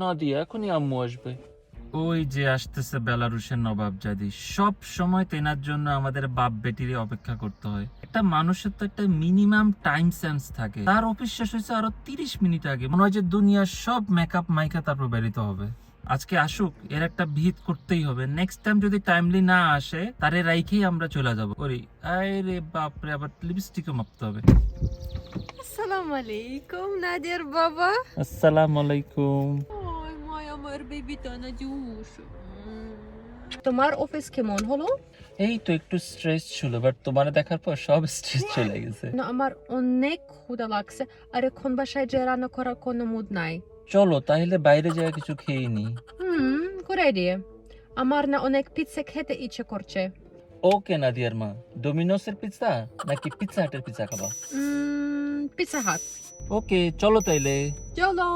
নাদিয়া এখনই আম্মু আসবে। ওই যে আসতেছে বেলারুশের নবাবজাদি। সব সময় তেনার জন্য আমাদের বাপ বেটিরই অপেক্ষা করতে হয়। একটা মানুষের তো একটা মিনিমাম টাইম সেন্স থাকে। তার অফিস শেষ হয়েছে আরও তিরিশ মিনিট আগে। মনে হয় যে দুনিয়ার সব মেকআপ মাইকা তারপর বেরিতে হবে। আজকে আসুক এর একটা ভিত করতেই হবে। নেক্সট টাইম যদি টাইমলি না আসে তারে রাইখেই আমরা চলে যাব। ওরে আরে বাপরে আবার লিপস্টিকও মাপতে হবে। Assalamu alaikum, Nadir baba. আসসালামু আলাইকুম। জুস তোমার অফিস কেমন হলো এই তো একটু স্ট্রেস ছিল বাট তোমার দেখার পর সব স্ট্রেস চলে গেছে। না আমার অনেক ক্ষুধা লাগছে। আর এখন বাসায় যে রান্না করার কোনো মুড নাই। চলো তাহলে বাইরে যাওয়া কিছু খেয়ে নি। হুম গুড দিয়ে আমার না অনেক পিৎসা খেতে ইচ্ছে করছে। ওকে নাদিয়ার মা। ডোমিনোসের পিৎজা নাকি পিৎজা হাটের পিৎসা খাবা? পিৎসা হাট ওকে চলো তাইলে। চলো।